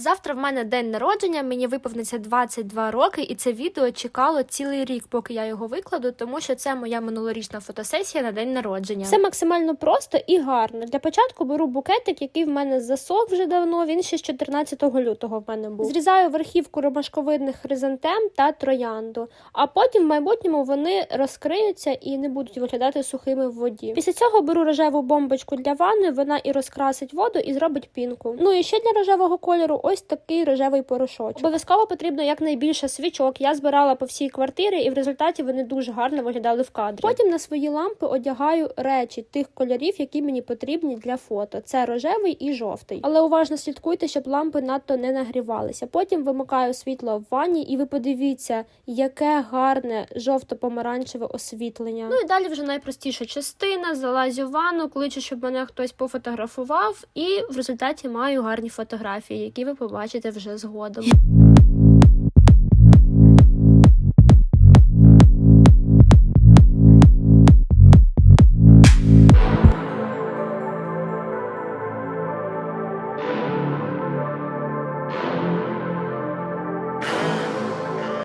Завтра в мене день народження, мені виповниться 22 роки, і це відео чекало цілий рік, поки я його викладу, тому що це моя минулорічна фотосесія на день народження. Все максимально просто і гарно. Для початку беру букетик, який в мене засох вже давно. Він ще з 14 лютого в мене був. Зрізаю верхівку ромашковидних хризантем та троянду, а потім в майбутньому вони розкриються і не будуть виглядати сухими в воді. Після цього беру рожеву бомбочку для ванни, вона і розкрасить воду, і зробить пінку. Ну і ще для рожевого кольору ось такий рожевий порошочок. Обов'язково потрібно якнайбільше свічок. Я збирала по всій квартирі, і в результаті вони дуже гарно виглядали в кадрі. Потім на свої лампи одягаю речі тих кольорів, які мені потрібні для фото. Це рожевий і жовтий. Але уважно слідкуйте, щоб лампи надто не нагрівалися. Потім вимикаю світло в ванні, і ви подивіться, яке гарне жовто-помаранчеве освітлення. Ну і далі вже найпростіша частина. Залазю в ванну, кличу, щоб мене хтось пофотографував, і в результаті маю гарні фотографії, які ви побачите вже згодом.